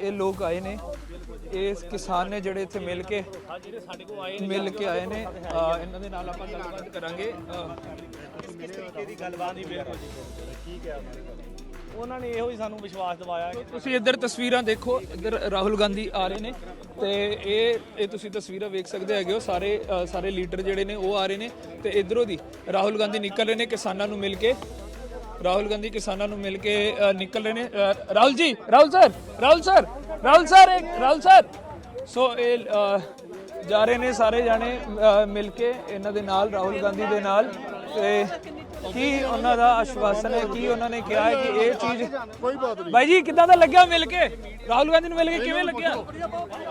ਇਹ ਲੋਕ ਆਏ ਨੇ। ਇਸ ਕਿਸਾਨ ਨੇ ਜਿਹੜੇ ਇੱਥੇ ਮਿਲ ਕੇ ਮਿਲ ਕੇ ਆਏ ਨੇ। ਅਹ ਇਹਨਾਂ ਦੇ ਨਾਲ ਆਪਾਂ ਗੱਲਬਾਤ ਕਰਾਂਗੇ। ਕਿਸ ਤਰੀਕੇ ਦੀ ਗੱਲਬਾਤ ਦੀ ਬਿਲਕੁਲ ਜੀ ਕੀ ਉਹਨਾਂ ਨੇ ਇਹੋ ਹੀ ਸਾਨੂੰ ਵਿਸ਼ਵਾਸ ਦਿਵਾਇਆ ਕਿ ਤੁਸੀਂ ਇੱਧਰ ਤਸਵੀਰਾਂ ਦੇਖੋ। ਇੱਧਰ ਰਾਹੁਲ ਗਾਂਧੀ ਆ ਰਹੇ ਨੇ ਤੇ ਇਹ ਇਹ ਤੁਸੀਂ ਤਸਵੀਰਾਂ ਵੇਖ ਸਕਦੇ ਹੈਗੇ ਹੋ। ਸਾਰੇ ਅ, ਸਾਰੇ ਲੀਡਰ ਜਿਹੜੇ ਨੇ ਉਹ ਆ ਰਹੇ ਨੇ ਤੇ ਇਧਰੋਂ ਦੀ ਰਾਹੁਲ ਗਾਂਧੀ ਨਿਕਲ ਰਹੇ ਨੇ ਕਿਸਾਨਾਂ ਨੂੰ ਮਿਲ ਕੇ। ਰਾਹੁਲ ਗਾਂਧੀ ਕਿਸਾਨਾਂ ਨੂੰ ਮਿਲ ਕੇ ਨਿਕਲ ਰਹੇ ਨੇ। Rahul ji, Rahul sir Rahul sir Rahul sir Rahul sir. So ਇਹ ਜਾ ਰਹੇ ਨੇ ਸਾਰੇ ਜਾਣੇ ਮਿਲ ਕੇ ਇਹਨਾਂ ਦੇ ਨਾਲ, ਰਾਹੁਲ ਗਾਂਧੀ ਦੇ ਨਾਲ। ਤੇ ਕੀ ਉਹਨਾਂ ਦਾ ਆਸ਼ਵਾਸਨ ਹੈ ਕੀ ਉਹਨਾਂ ਨੇ ਕਿਹਾ ਹੈ ਕਿ ਇਹ ਚੀਜ਼ ਕੋਈ ਬਾਤ ਨਹੀਂ ਭਾਈ ਜੀ ਕਿੱਦਾਂ ਦਾ ਲੱਗਿਆ ਮਿਲ ਕੇ ਰਾਹੁਲ ਗਾਂਧੀ ਨੂੰ ਮਿਲ ਕੇ ਕਿਵੇਂ ਲੱਗਿਆ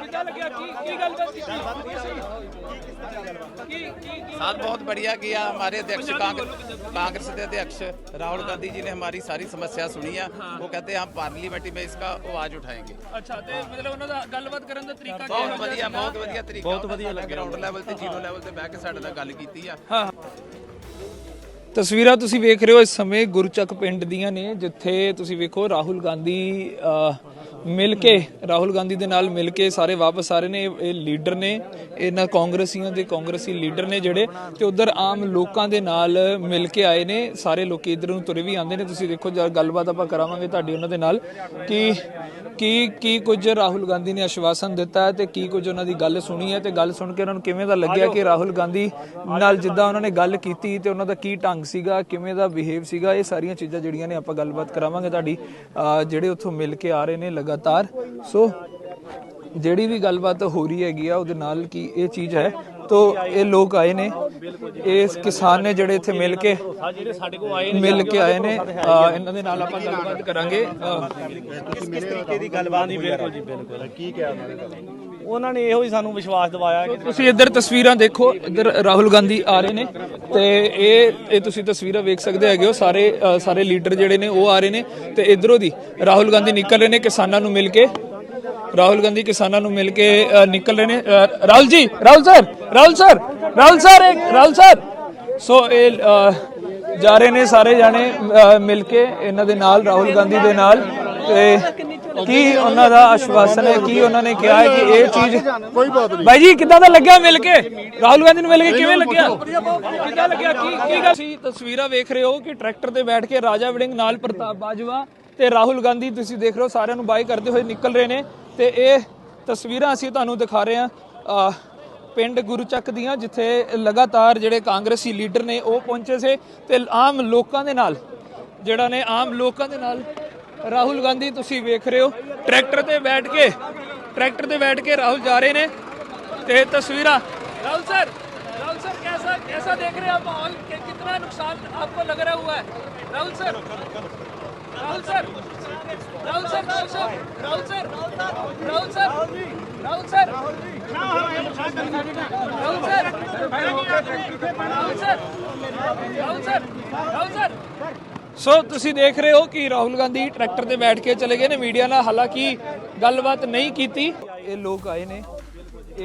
ਕਿੱਦਾਂ ਲੱਗਿਆ ਕੀ ਕੀ ਗੱਲਬਾਤ ਕੀਤੀ ਕੀ ਕੀ ਕੀ साथ बहुत बढ़िया किया हमारे अध्यक्ष कांग्रेस कांग्रेस के अध्यक्ष राहुल गांधी जी ने हमारी सारी समस्या सुनी है वो कहते हैं हम पार्लियामेंट में इसका आवाज उठाएंगे ਅੱਛਾ ਤੇ ਮਤਲਬ ਉਹਨਾਂ ਦਾ ਗੱਲਬਾਤ ਕਰਨ ਦਾ ਤਰੀਕਾ ਬਹੁਤ ਵਧੀਆ ਬਹੁਤ ਵਧੀਆ ਤਰੀਕਾ ਬਹੁਤ ਵਧੀਆ ਲੱਗਿਆ ਗਰਾਊਂਡ ਲੈਵਲ ਤੇ ਜ਼ੀਰੋ ਲੈਵਲ ਤੇ ਬਹਿ ਕੇ ਸਾਡੇ ਨਾਲ ਗੱਲ ਕੀਤੀ ਆ ਹਾਂ ਤਸਵੀਰਾਂ ਤੁਸੀਂ ਵੇਖ ਰਹੇ ਹੋ ਇਸ ਸਮੇਂ ਗੁਰਚੱਕ ਪਿੰਡ ਦੀਆਂ ਨੇ ਜਿੱਥੇ ਤੁਸੀਂ ਵੇਖੋ ਰਾਹੁਲ ਗਾਂਧੀ ਅ, ਮਿਲ ਕੇ, ਰਾਹੁਲ ਗਾਂਧੀ ਦੇ ਨਾਲ ਮਿਲ ਕੇ ਸਾਰੇ ਵਾਪਸ ਆ ਰਹੇ ਨੇ। ਇਹ- ਇਹ ਲੀਡਰ ਨੇ, ਇਹਨਾਂ ਕਾਂਗਰਸੀਆਂ ਦੇ ਕਾਂਗਰਸੀ ਲੀਡਰ ਨੇ ਜਿਹੜੇ ਤੇ ਉਧਰ ਆਮ ਲੋਕਾਂ ਦੇ ਨਾਲ ਮਿਲ ਕੇ ਆਏ ਨੇ। ਸਾਰੇ ਲੋਕ ਇਧਰ ਨੂੰ ਤੁਰੇ ਵੀ ਆਉਂਦੇ ਨੇ। ਤੁਸੀਂ ਦੇਖੋ ਜਦ ਗੱਲਬਾਤ ਆਪਾਂ ਕਰਾਵਾਂਗੇ ਤੁਹਾਡੀ ਉਹਨਾਂ ਦੇ ਨਾਲ ਕਿ, ਕੀ ਕੀ ਕੁਝ ਰਾਹੁਲ ਗਾਂਧੀ ਨੇ ਆਸ਼ਵਾਸਨ ਦਿੱਤਾ ਹੈ ਤੇ ਕੀ ਕੁਝ ਉਹਨਾਂ ਦੀ ਗੱਲ ਸੁਣੀ ਹੈ ਤੇ ਗੱਲ ਸੁਣ ਕੇ ਉਹਨਾਂ ਨੂੰ ਕਿਵੇਂ ਦਾ ਲੱਗਿਆ ਕਿ ਰਾਹੁਲ ਗਾਂਧੀ ਨਾਲ ਜਿੱਦਾਂ ਉਹਨਾਂ ਨੇ ਗੱਲ ਕੀਤੀ ਤੇ ਉਹਨਾਂ ਦਾ ਕੀ ਢੰਗ ਸੀਗਾ, ਕਿਵੇਂ ਦਾ ਬਿਹੇਵ ਸੀਗਾ, ਇਹ ਸਾਰੀਆਂ ਚੀਜ਼ਾਂ ਜਿਹੜੀਆਂ ਨੇ ਆਪਾਂ ਗੱਲਬਾਤ ਕਰਾਵਾਂਗੇ। ਤੁਹਾਡੀ ਜਿਹੜੇ ਉੱਥੋਂ ਮਿਲ ਕੇ ਆ ਰਹੇ ਨੇ ਲਗਾ ਲਗਾਤਾਰ। ਸੋ ਜਿਹੜੀ ਵੀ ਗੱਲਬਾਤ ਹੋ ਰਹੀ ਹੈਗੀ ਆ ਉਹਦੇ ਨਾਲ ਕੀ ਇਹ ਚੀਜ਼ ਹੈ? ਤੋ ਇਹ ਲੋਕ ਆਏ ਨੇ। ਇਸ ਕਿਸਾਨ ਨੇ ਜਿਹੜੇ ਇੱਥੇ ਮਿਲ ਕੇ ਜਿਹੜੇ ਸਾਡੇ ਕੋਲ ਆਏ ਮਿਲ ਕੇ ਆਏ ਨੇ। ਇਹਨਾਂ ਦੇ ਨਾਲ ਆਪਾਂ ਗੱਲਬਾਤ ਕਰਾਂਗੇ। ਕਿਸ ਕਿਸ ਤਰੀਕੇ ਦੀ ਗੱਲਬਾਤ ਬਿਲਕੁਲ ਜੀ ਬਿਲਕੁਲ। ਕੀ ਕਿਹਾ ਉਹਨਾਂ ਨੇ? ਇਹੋ ਹੀ ਸਾਨੂੰ ਵਿਸ਼ਵਾਸ ਦਿਵਾਇਆ ਕਿ ਤੁਸੀਂ ਇੱਧਰ ਤਸਵੀਰਾਂ ਦੇਖੋ, ਇੱਧਰ ਰਾਹੁਲ ਗਾਂਧੀ ਆ ਰਹੇ ਨੇ ਤੇ ਇਹ ਇਹ ਤੁਸੀਂ ਤਸਵੀਰਾਂ ਵੇਖ ਸਕਦੇ ਹੈਗੇ ਹੋ, ਸਾਰੇ ਸਾਰੇ ਲੀਡਰ ਜਿਹੜੇ ਨੇ ਉਹ ਆ ਰਹੇ ਨੇ ਤੇ ਇਧਰੋਂ ਦੀ ਰਾਹੁਲ ਗਾਂਧੀ ਨਿਕਲ ਰਹੇ ਨੇ ਕਿਸਾਨਾਂ ਨੂੰ ਮਿਲ ਕੇ, ਰਾਹੁਲ ਗਾਂਧੀ ਕਿਸਾਨਾਂ ਨੂੰ ਮਿਲ ਕੇ ਨਿਕਲ ਰਹੇ ਨੇ Rahul ji, Rahul sir Rahul sir Rahul sir Rahul sir. So ਇਹ ਜਾ ਰਹੇ ਨੇ ਸਾਰੇ ਜਾਣੇ ਮਿਲ ਕੇ ਇਹਨਾਂ ਦੇ ਨਾਲ, ਰਾਹੁਲ ਗਾਂਧੀ ਦੇ ਨਾਲ। ਤੇ ਕੀ ਉਹਨਾਂ ਦਾ ਆਸ਼ਵਾਸਨ ਹੈ? ਕੀ ਉਹਨਾਂ ਨੇ ਕਿਹਾ ਹੈ ਕਿ ਇਹ ਚੀਜ਼ ਕੋਈ ਬਾਤ ਨਹੀਂ। ਭਾਈ ਜੀ ਕਿੱਦਾਂ ਦਾ ਲੱਗਿਆ ਮਿਲ ਕੇ? ਰਾਹੁਲ ਗਾਂਧੀ ਨੂੰ ਮਿਲ ਕੇ ਕਿਵੇਂ ਲੱਗਿਆ? ਕਿੱਦਾਂ ਲੱਗਿਆ? ਕੀ ਕੀ ਗੱਲ? ਸੀ ਤਸਵੀਰਾਂ ਵੇਖ ਰਹੇ ਹੋ ਕਿ ਟਰੈਕਟਰ ਤੇ ਬੈਠ ਕੇ ਰਾਜਾ ਵੜਿੰਗ ਨਾਲ ਪ੍ਰਤਾਪ ਬਾਜਵਾ ਤੇ ਰਾਹੁਲ ਗਾਂਧੀ ਤੁਸੀਂ ਦੇਖ ਰਹੇ ਹੋ ਸਾਰਿਆਂ ਨੂੰ ਬਾਈ ਕਰਦੇ ਹੋਏ ਨਿਕਲ ਰਹੇ ਨੇ ਤੇ ਇਹ ਤਸਵੀਰਾਂ ਅਸੀਂ ਤੁਹਾਨੂੰ ਦਿਖਾ ਰਹੇ ਹਾਂ ਪਿੰਡ ਗੁਰੂਚੱਕ ਦੀਆਂ ਜਿੱਥੇ ਲਗਾਤਾਰ ਜਿਹੜੇ ਕਾਂਗਰਸੀ ਲੀਡਰ ਨੇ ਉਹ ਪਹੁੰਚੇ ਸੀ ਤੇ ਆਮ ਲੋਕਾਂ ਦੇ ਨਾਲ ਜਿਹੜਾ ਨੇ ਆਮ ਲੋਕਾਂ ਦੇ ਨਾਲ ਰਾਹੁਲ ਗਾਂਧੀ ਤੁਸੀਂ ਵੇਖ ਰਹੇ ਹੋ ਟਰੈਕਟਰ ਤੇ ਬੈਠ ਕੇ ट्रैक्टर पे बैठ के राहुल जा रहे ने ते तस्वीर राहुल सर राहुल सर कैसा कैसा देख रहे हैं आप माहौल कि, कितना नुकसान आपको लग रहा हुआ है Rahul sir Rahul sir Rahul sir Rahul sir Rahul sir Rahul sir Rahul sir Rahul sir Rahul sir Rahul sir Rahul sir so ਤੁਸੀਂ ਦੇਖ ਰਹੇ ਹੋ ਕਿ ਰਾਹੁਲ ਗਾਂਧੀ ਟਰੈਕਟਰ ਤੇ ਬੈਠ ਕੇ ਚਲੇ ਗਏ ਨੇ ਮੀਡੀਆ ਨਾਲ ਹਾਲਾਂਕਿ ਗੱਲਬਾਤ ਨਹੀਂ ਕੀਤੀ। ਇਹ ਲੋਕ ਆਏ ਨੇ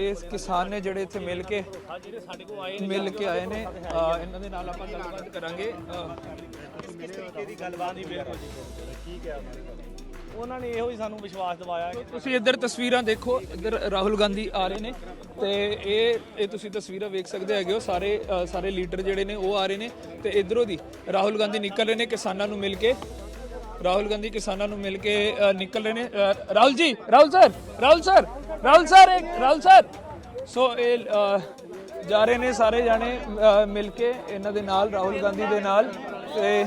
ਇਸ ਕਿਸਾਨ ਨੇ ਜਿਹੜੇ ਇੱਥੇ ਮਿਲ ਕੇ ਜਿਹੜੇ ਸਾਡੇ ਕੋਲ ਆਏ ਮਿਲ ਕੇ ਆਏ ਨੇ। ਇਹਨਾਂ ਦੇ ਨਾਲ ਆਪਾਂ ਗੱਲਬਾਤ ਕਰਾਂਗੇ। ਕਿਸ ਤਰੀਕੇ ਦੀ ਗੱਲਬਾਤ ਦੀ ਬਿਲਕੁਲ ਜੀ। ਕੀ ਕਿਹਾ ਉਹਨਾਂ ਨੇ ਇਹੋ ਹੀ ਸਾਨੂੰ ਵਿਸ਼ਵਾਸ ਦਿਵਾਇਆ ਕਿ ਤੁਸੀਂ ਇੱਧਰ ਤਸਵੀਰਾਂ ਦੇਖੋ ਇੱਧਰ ਰਾਹੁਲ ਗਾਂਧੀ ਆ ਰਹੇ ਨੇ ਤੇ ਇਹ ਇਹ ਤੁਸੀਂ ਤਸਵੀਰਾਂ ਵੇਖ ਸਕਦੇ ਹੈਗੇ ਹੋ ਸਾਰੇ ਅ, ਸਾਰੇ ਲੀਡਰ ਜਿਹੜੇ ਨੇ ਉਹ ਆ ਰਹੇ ਨੇ ਤੇ ਇਧਰੋਂ ਦੀ ਰਾਹੁਲ ਗਾਂਧੀ ਨਿਕਲ ਰਹੇ ਨੇ ਕਿਸਾਨਾਂ ਨੂੰ ਮਿਲ ਕੇ। ਰਾਹੁਲ ਗਾਂਧੀ ਕਿਸਾਨਾਂ ਨੂੰ ਮਿਲ ਕੇ ਅ, ਨਿਕਲ ਰਹੇ ਨੇ। ਅ, Rahul ji Rahul sir Rahul sir Rahul sir ਇੱਕ ਰਾਹੁਲ ਸਰ ਸੋ ਇਹ ਅ, ਜਾ ਰਹੇ ਨੇ ਸਾਰੇ ਜਾਣੇ ਅ, ਮਿਲ ਕੇ ਇਹਨਾਂ ਦੇ ਨਾਲ ਰਾਹੁਲ ਗਾਂਧੀ ਦੇ ਨਾਲ ਤੇ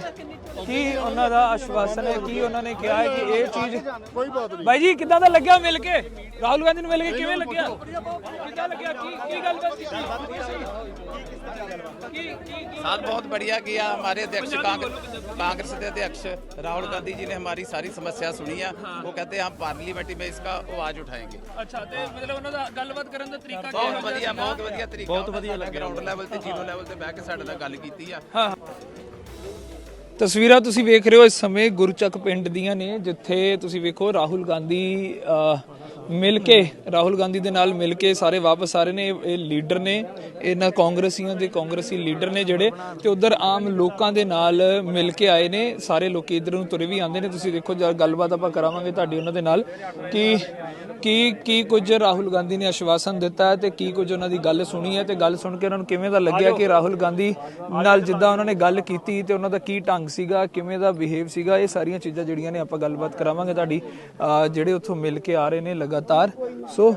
ਕੀ ਉਹਨਾਂ ਦਾ ਆਸ਼ਵਾਸਨ ਹੈ ਕੀ ਉਹਨਾਂ ਨੇ ਕਿਹਾ ਹੈ ਕਿ ਇਹ ਚੀਜ਼ ਕੋਈ ਬਾਤ ਨਹੀਂ ਭਾਈ ਜੀ ਕਿੱਦਾਂ ਦਾ ਲੱਗਿਆ ਮਿਲ ਕੇ ਰਾਹੁਲ ਗਾਂਧੀ ਨੂੰ ਮਿਲ ਕੇ ਕਿਵੇਂ ਲੱਗਿਆ ਕਿੱਦਾਂ ਲੱਗਿਆ ਕੀ ਕੀ ਗੱਲਬਾਤ ਕੀਤੀ ਕੀ ਕੀ ਕੀ साथ बहुत बढ़िया किया हमारे अध्यक्ष कांग्रेस कांग्रेस के अध्यक्ष राहुल गांधी जी ने हमारी सारी समस्या सुनी है वो कहते हैं हम पार्लियामेंट में इसका आवाज उठाएंगे ਅੱਛਾ ਤੇ ਮਤਲਬ ਉਹਨਾਂ ਦਾ ਗੱਲਬਾਤ ਕਰਨ ਦਾ ਤਰੀਕਾ ਕੀ ਬਹੁਤ ਵਧੀਆ ਬਹੁਤ ਵਧੀਆ ਤਰੀਕਾ ਬਹੁਤ ਵਧੀਆ ਲੱਗਿਆ ਗਰਾਊਂਡ ਲੈਵਲ ਤੇ ਜ਼ੀਰੋ ਲੈਵਲ ਤੇ ਬਹਿ ਕੇ ਸਾਡੇ ਨਾਲ ਗੱਲ ਕੀਤੀ ਆ ਹਾਂ ਤਸਵੀਰਾਂ ਤੁਸੀਂ ਵੇਖ ਰਹੇ ਹੋ ਇਸ ਸਮੇਂ ਗੁਰਚੱਕ ਪਿੰਡ ਦੀਆਂ ਨੇ ਜਿੱਥੇ ਤੁਸੀਂ ਵੇਖੋ ਰਾਹੁਲ ਗਾਂਧੀ ਅ, ਮਿਲ ਕੇ, ਰਾਹੁਲ ਗਾਂਧੀ ਦੇ ਨਾਲ ਮਿਲ ਕੇ ਸਾਰੇ ਵਾਪਸ ਆ ਰਹੇ ਨੇ। ਇਹ- ਇਹ ਲੀਡਰ ਨੇ, ਇਹਨਾਂ ਕਾਂਗਰਸੀਆਂ ਦੇ ਕਾਂਗਰਸੀ ਲੀਡਰ ਨੇ ਜਿਹੜੇ ਤੇ ਉਧਰ ਆਮ ਲੋਕਾਂ ਦੇ ਨਾਲ ਮਿਲ ਕੇ ਆਏ ਨੇ। ਸਾਰੇ ਲੋਕ ਇਧਰ ਨੂੰ ਤੁਰੇ ਵੀ ਆਉਂਦੇ ਨੇ। ਤੁਸੀਂ ਦੇਖੋ ਜਦ ਗੱਲਬਾਤ ਆਪਾਂ ਕਰਾਵਾਂਗੇ ਤੁਹਾਡੀ ਉਹਨਾਂ ਦੇ ਨਾਲ ਕਿ ਕੀ ਕੀ ਕੁਝ ਰਾਹੁਲ ਗਾਂਧੀ ਨੇ ਆਸ਼ਵਾਸਨ ਦਿੱਤਾ ਹੈ ਤੇ ਕੀ ਕੁਝ ਉਹਨਾਂ ਦੀ ਗੱਲ ਸੁਣੀ ਹੈ ਤੇ ਗੱਲ ਸੁਣ ਕੇ ਉਹਨਾਂ ਨੂੰ ਕਿਵੇਂ ਦਾ ਲੱਗਿਆ ਕਿ ਰਾਹੁਲ ਗਾਂਧੀ ਨਾਲ ਜਿੱਦਾਂ ਉਹਨਾਂ ਨੇ ਗੱਲ ਕੀਤੀ ਤੇ ਉਹਨਾਂ ਦਾ ਕੀ ਢੰਗ ਸੀਗਾ, ਕਿਵੇਂ ਦਾ ਬਿਹੇਵ ਸੀਗਾ, ਇਹ ਸਾਰੀਆਂ ਚੀਜ਼ਾਂ ਜਿਹੜੀਆਂ ਨੇ ਆਪਾਂ ਗੱਲਬਾਤ ਕਰਾਵਾਂਗੇ ਤੁਹਾਡੀ। ਜਿਹੜੇ ਉੱਥੋਂ ਮਿਲ ਕੇ ਆ ਰਹੇ ਨੇ ਲਗਾਤਾਰ। ਸੋ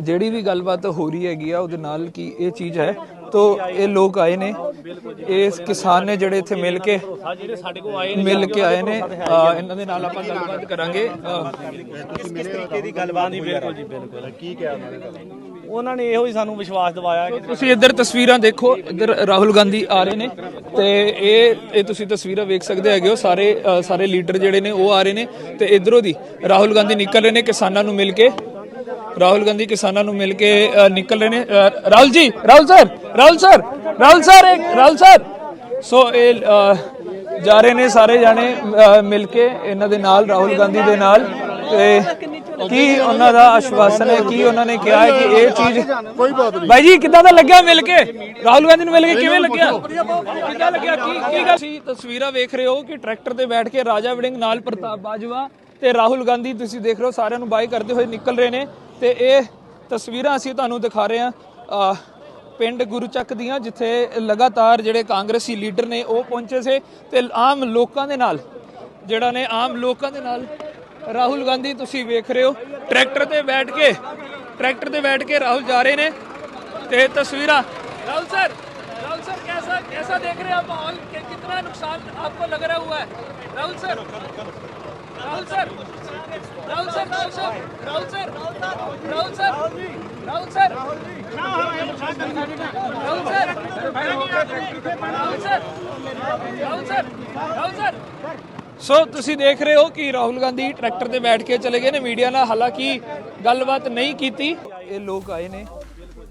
ਜਿਹੜੀ ਵੀ ਗੱਲਬਾਤ ਹੋ ਰਹੀ ਹੈਗੀ ਆ ਉਹਦੇ ਨਾਲ ਕੀ ਇਹ ਚੀਜ਼ ਹੈ। ਤੋ ਇਹ ਲੋਕ ਆਏ ਨੇ। ਇਸ ਕਿਸਾਨ ਨੇ ਜਿਹੜੇ ਇੱਥੇ ਮਿਲ ਕੇ ਆ ਜਿਹੜੇ ਸਾਡੇ ਕੋਲ ਆਏ ਨੇ ਮਿਲ ਕੇ ਆਏ ਨੇ। ਇਹਨਾਂ ਦੇ ਨਾਲ ਆਪਾਂ ਗੱਲਬਾਤ ਕਰਾਂਗੇ। ਕਿਸ ਕਿਸ ਤਰੀਕੇ ਦੀ ਗੱਲਬਾਤ ਨਹੀਂ ਬਿਲਕੁਲ ਜੀ ਬਿਲਕੁਲ। ਕੀ ਕਿਹਾ ਉਹਨਾਂ ਨੇ? ਉਹਨਾਂ ਨੇ ਇਹੋ ਹੀ ਸਾਨੂੰ ਵਿਸ਼ਵਾਸ ਦਿਵਾਇਆ ਕਿ ਤੁਸੀਂ ਇੱਧਰ ਤਸਵੀਰਾਂ ਦੇਖੋ ਇੱਧਰ ਰਾਹੁਲ ਗਾਂਧੀ ਆ ਰਹੇ ਨੇ ਤੇ ਇਹ ਇਹ ਤੁਸੀਂ ਤਸਵੀਰਾਂ ਵੇਖ ਸਕਦੇ ਹੈਗੇ ਹੋ ਸਾਰੇ ਅ, ਸਾਰੇ ਲੀਡਰ ਜਿਹੜੇ ਨੇ ਉਹ ਆ ਰਹੇ ਨੇ ਤੇ ਇਧਰੋਂ ਦੀ ਰਾਹੁਲ ਗਾਂਧੀ ਨਿਕਲ ਰਹੇ ਨੇ ਕਿਸਾਨਾਂ ਨੂੰ ਮਿਲ ਕੇ। ਰਾਹੁਲ ਗਾਂਧੀ ਕਿਸਾਨਾਂ ਨੂੰ ਮਿਲ ਕੇ ਅ, ਨਿਕਲ ਰਹੇ ਨੇ। ਅ, Rahul ji Rahul sir Rahul sir Rahul sir ਇੱਕ ਰਾਹੁਲ ਸਰ। ਸੋ ਇਹ ਅ, ਜਾ ਰਹੇ ਨੇ ਸਾਰੇ ਜਾਣੇ ਅ, ਮਿਲ ਕੇ ਇਹਨਾਂ ਦੇ ਨਾਲ ਰਾਹੁਲ ਗਾਂਧੀ ਦੇ ਨਾਲ। ਤੇ ਕੀ ਉਹਨਾਂ ਦਾ ਆਸ਼ਵਾਸਨ ਹੈ? ਕੀ ਉਹਨਾਂ ਨੇ ਕਿਹਾ ਹੈ ਕਿ ਇਹ ਚੀਜ਼ ਕੋਈ ਬਾਤ ਨਹੀਂ। ਭਾਈ ਜੀ ਕਿੱਦਾਂ ਦਾ ਲੱਗਿਆ ਮਿਲ ਕੇ? ਰਾਹੁਲ ਗਾਂਧੀ ਨੂੰ ਮਿਲ ਕੇ ਕਿਵੇਂ ਲੱਗਿਆ? ਕਿੱਦਾਂ ਲੱਗਿਆ? ਕੀ ਕੀ ਗੱਲ ਸੀ ਤਸਵੀਰਾਂ ਵੇਖ ਰਹੇ ਹੋ ਕਿ ਟਰੈਕਟਰ ਤੇ ਬੈਠ ਕੇ ਰਾਜਾ ਵੜਿੰਗ ਨਾਲ ਪ੍ਰਤਾਪ ਬਾਜਵਾ ਤੇ ਰਾਹੁਲ ਗਾਂਧੀ ਤੁਸੀਂ ਦੇਖ ਰਹੇ ਹੋ ਸਾਰਿਆਂ ਨੂੰ ਬਾਈ ਕਰਦੇ ਹੋਏ ਨਿਕਲ ਰਹੇ ਨੇ ਤੇ ਇਹ ਤਸਵੀਰਾਂ ਅਸੀਂ ਤੁਹਾਨੂੰ ਦਿਖਾ ਰਹੇ ਹਾਂ ਪਿੰਡ ਗੁਰੂਚੱਕ ਦੀਆਂ ਜਿੱਥੇ ਲਗਾਤਾਰ ਜਿਹੜੇ ਕਾਂਗਰਸੀ ਲੀਡਰ ਨੇ ਉਹ ਪਹੁੰਚੇ ਸੀ ਤੇ ਆਮ ਲੋਕਾਂ ਦੇ ਨਾਲ ਜਿਹੜਾ ਨੇ ਆਮ ਲੋਕਾਂ ਦੇ ਨਾਲ ਰਾਹੁਲ ਗਾਂਧੀ ਤੁਸੀਂ ਵੇਖ ਰਹੇ ਹੋ ਟਰੈਕਟਰ ਤੇ ਬੈਠ ਕੇ ट्रैक्टर पे बैठ के राहुल जा रहे ने ते तस्वीर राहुल सर राहुल सर कैसा कैसा देख रहे हैं आप माहौल कि, कितना नुकसान आपको लग रहा हुआ है Rahul sir Rahul sir Rahul sir Rahul sir Rahul sir Rahul sir Rahul sir Rahul sir Rahul sir Rahul sir Rahul sir so ਤੁਸੀਂ ਦੇਖ ਰਹੇ ਹੋ ਕਿ ਰਾਹੁਲ ਗਾਂਧੀ ਟਰੈਕਟਰ ਤੇ ਬੈਠ ਕੇ ਚਲੇ ਗਏ ਨੇ ਮੀਡੀਆ ਨਾਲ ਹਾਲਾਂਕਿ ਗੱਲਬਾਤ ਨਹੀਂ ਕੀਤੀ। ਇਹ ਲੋਕ ਆਏ ਨੇ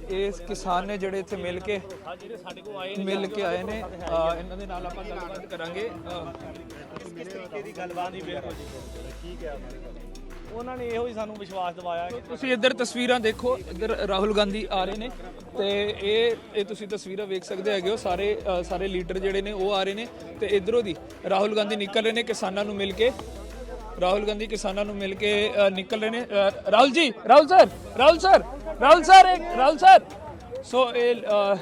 ਇਸ ਕਿਸਾਨ ਨੇ ਜਿਹੜੇ ਇੱਥੇ ਮਿਲ ਕੇ ਮਿਲ ਕੇ ਆਏ ਨੇ। ਇਹਨਾਂ ਦੇ ਨਾਲ ਆਪਾਂ ਗੱਲਬਾਤ ਕਰਾਂਗੇ। ਅਹ ਕਿਸ ਤਰੀਕੇ ਦੀ ਗੱਲਬਾਤ ਨਹੀਂ ਬਿਲਕੁਲ ਜੀ। ਬਿਲਕੁਲ ਕੀ ਕਿਹਾ ਉਹਨਾਂ ਨੇ ਇਹੋ ਹੀ ਸਾਨੂੰ ਵਿਸ਼ਵਾਸ ਦਿਵਾਇਆ ਕਿ ਤੁਸੀਂ ਇੱਧਰ ਤਸਵੀਰਾਂ ਦੇਖੋ ਇੱਧਰ ਰਾਹੁਲ ਗਾਂਧੀ ਆ ਰਹੇ ਨੇ ਤੇ ਇਹ ਇਹ ਤੁਸੀਂ ਤਸਵੀਰਾਂ ਵੇਖ ਸਕਦੇ ਹੈਗੇ ਹੋ ਸਾਰੇ ਅ, ਸਾਰੇ ਲੀਡਰ ਜਿਹੜੇ ਨੇ ਉਹ ਆ ਰਹੇ ਨੇ ਤੇ ਇਧਰੋਂ ਦੀ ਰਾਹੁਲ ਗਾਂਧੀ ਨਿਕਲ ਰਹੇ ਨੇ ਕਿਸਾਨਾਂ ਨੂੰ ਮਿਲ ਕੇ। ਰਾਹੁਲ ਗਾਂਧੀ ਕਿਸਾਨਾਂ ਨੂੰ ਮਿਲ ਕੇ ਅ, ਨਿਕਲ ਰਹੇ ਨੇ ਅ, Rahul ji Rahul sir Rahul sir Rahul sir ਇੱਕ ਰਾਹੁਲ ਸਰ। ਸੋ ਇਹ ਅ,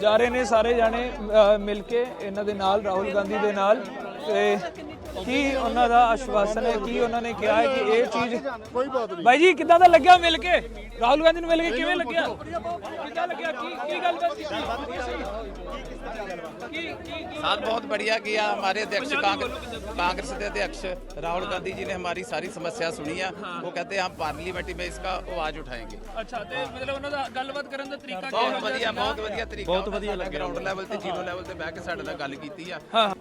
ਜਾ ਰਹੇ ਨੇ ਸਾਰੇ ਜਾਣੇ ਅ, ਮਿਲ ਕੇ ਇਹਨਾਂ ਦੇ ਨਾਲ ਰਾਹੁਲ ਗਾਂਧੀ ਦੇ ਨਾਲ ਤੇ ਕੀ ਉਹਨਾਂ ਦਾ ਆਸ਼ਵਾਸਨ ਹੈ ਕੀ ਉਹਨਾਂ ਨੇ ਕਿਹਾ ਹੈ ਕਿ ਇਹ ਚੀਜ਼ ਕੋਈ ਬਾਤ ਨਹੀਂ ਭਾਈ ਜੀ ਕਿੱਦਾਂ ਦਾ ਲੱਗਿਆ ਮਿਲ ਕੇ ਰਾਹੁਲ ਗਾਂਧੀ ਨੂੰ ਮਿਲ ਕੇ ਕਿਵੇਂ ਲੱਗਿਆ ਕਿੱਦਾਂ ਲੱਗਿਆ ਕੀ ਕੀ ਗੱਲ ਕੀਤੀ ਕੀ ਕੀ ਕੀ साथ बहुत बढ़िया किया हमारे अध्यक्ष कांग्रेस कांग्रेस के अध्यक्ष राहुल गांधी जी ने हमारी सारी समस्या सुनी है वो कहते हैं हम पार्लियामेंट में इसका आवाज उठाएंगे ਅੱਛਾ ਤੇ ਮਤਲਬ ਉਹਨਾਂ ਦਾ ਗੱਲਬਾਤ ਕਰਨ ਦਾ ਤਰੀਕਾ ਕੀ ਬਹੁਤ ਵਧੀਆ ਬਹੁਤ ਵਧੀਆ ਤਰੀਕਾ ਬਹੁਤ ਵਧੀਆ ਲੱਗਿਆ ਗਰਾਊਂਡ ਲੈਵਲ ਤੇ ਜ਼ੀਰੋ ਲੈਵਲ ਤੇ ਬਹਿ ਕੇ ਸਾਡੇ ਨਾਲ ਗੱਲ ਕੀਤੀ ਆ ਹਾਂ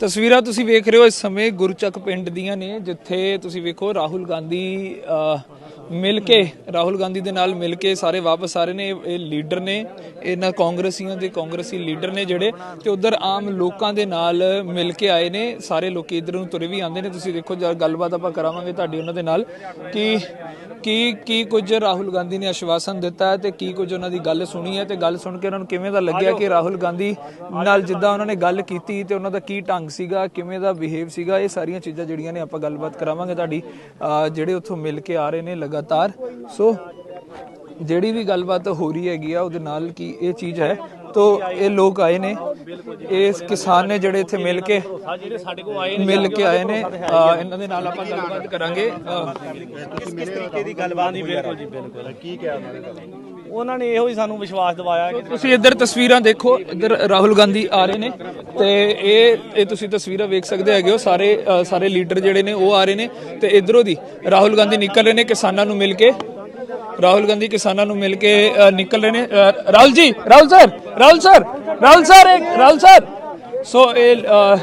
ਤਸਵੀਰਾਂ ਤੁਸੀਂ ਵੇਖ ਰਹੇ ਹੋ ਇਸ ਸਮੇਂ ਗੁਰਚੱਕ ਪਿੰਡ ਦੀਆਂ ਨੇ ਜਿੱਥੇ ਤੁਸੀਂ ਵੇਖੋ ਰਾਹੁਲ ਗਾਂਧੀ ਅ, ਮਿਲ ਕੇ, ਰਾਹੁਲ ਗਾਂਧੀ ਦੇ ਨਾਲ ਮਿਲ ਕੇ ਸਾਰੇ ਵਾਪਸ ਆ ਰਹੇ ਨੇ, ਇਹ- ਲੀਡਰ ਨੇ, ਇਹਨਾਂ ਕਾਂਗਰਸੀਆਂ ਦੇ ਕਾਂਗਰਸੀ ਲੀਡਰ ਨੇ ਜਿਹੜੇ, ਤੇ ਉਧਰ ਆਮ ਲੋਕਾਂ ਦੇ ਨਾਲ ਮਿਲ ਕੇ ਆਏ ਨੇ, ਸਾਰੇ ਲੋਕ ਇਧਰ ਨੂੰ ਤੁਰੇ ਵੀ ਆਉਂਦੇ ਨੇ, ਤੁਸੀਂ ਦੇਖੋ ਜਦ ਗੱਲਬਾਤ ਆਪਾਂ ਕਰਾਵਾਂਗੇ ਤੁਹਾਡੀ ਉਹਨਾਂ ਦੇ ਨਾਲ, ਕਿ, ਕੀ ਕੀ ਕੁਝ ਰਾਹੁਲ ਗਾਂਧੀ ਨੇ ਆਸ਼ਵਾਸਨ ਦਿੱਤਾ ਹੈ ਤੇ ਕੀ ਕੁਝ ਉਹਨਾਂ ਦੀ ਗੱਲ ਸੁਣੀ ਹੈ, ਤੇ ਗੱਲ ਸੁਣ ਕੇ ਉਹਨਾਂ ਨੂੰ ਕਿਵੇਂ ਦਾ ਲੱਗਿਆ ਕਿ ਰਾਹੁਲ ਗਾਂਧੀ ਨਾਲ ਜਿੱਦਾਂ ਉਹਨਾਂ ਨੇ ਗੱਲ ਕੀਤੀ ਤੇ ਉਹਨਾਂ ਦਾ ਕੀ ਢੰਗ ਸੀਗਾ, ਕਿਵੇਂ ਦਾ ਬਿਹੇਵ ਸੀਗਾ, ਇਹ ਸਾਰੀਆਂ ਚੀਜ਼ਾਂ ਜਿਹੜੀਆਂ ਨੇ ਆਪਾਂ ਗੱਲਬਾਤ ਕਰਾਵਾਂਗੇ ਤੁਹਾਡੀ ਜਿਹੜੇ ਉੱਥੋਂ ਮਿਲ ਕੇ ਆ ਰਹੇ ਨੇ ਲਗਾਤਾਰ। ਸੋ ਜਿਹੜੀ ਵੀ ਗੱਲਬਾਤ ਹੋ ਰਹੀ ਹੈਗੀ ਆ ਉਹਦੇ ਨਾਲ ਕੀ ਇਹ ਚੀਜ਼ ਹੈ? ਤੋ ਇਹ ਲੋਕ ਆਏ ਨੇ। ਇਸ ਕਿਸਾਨ ਨੇ ਜਿਹੜੇ ਇੱਥੇ ਮਿਲ ਕੇ ਆ ਜਿਹੜੇ ਸਾਡੇ ਕੋਲ ਆਏ ਨੇ ਮਿਲ ਕੇ ਆਏ ਨੇ। ਇਹਨਾਂ ਦੇ ਨਾਲ ਆਪਾਂ ਗੱਲਬਾਤ ਕਰਾਂਗੇ। ਕਿਸ ਤਰੀਕੇ ਦੀ ਗੱਲਬਾਤ ਨਹੀਂ ਬਿਲਕੁਲ ਜੀ ਬਿਲਕੁਲ। ਕੀ ਕਿਹਾ ਉਹਨਾਂ ਨੇ? ਉਹਨਾਂ ਨੇ ਇਹੋ ਹੀ ਸਾਨੂੰ ਵਿਸ਼ਵਾਸ ਦਿਵਾਇਆ ਕਿ ਤੁਸੀਂ ਇੱਧਰ ਤਸਵੀਰਾਂ ਦੇਖੋ ਇੱਧਰ ਰਾਹੁਲ ਗਾਂਧੀ ਆ ਰਹੇ ਨੇ ਤੇ ਇਹ ਇਹ ਤੁਸੀਂ ਤਸਵੀਰਾਂ ਵੇਖ ਸਕਦੇ ਹੈਗੇ ਹੋ ਸਾਰੇ ਅ, ਸਾਰੇ ਲੀਡਰ ਜਿਹੜੇ ਨੇ ਉਹ ਆ ਰਹੇ ਨੇ ਤੇ ਇਧਰੋਂ ਦੀ ਰਾਹੁਲ ਗਾਂਧੀ ਨਿਕਲ ਰਹੇ ਨੇ ਕਿਸਾਨਾਂ ਨੂੰ ਮਿਲ ਕੇ। ਰਾਹੁਲ ਗਾਂਧੀ ਕਿਸਾਨਾਂ ਨੂੰ ਮਿਲ ਕੇ ਅ, ਨਿਕਲ ਰਹੇ ਨੇ। ਅ, Rahul ji Rahul sir Rahul sir Rahul sir ਇੱਕ ਰਾਹੁਲ ਸਰ। ਸੋ ਇਹ ਅ,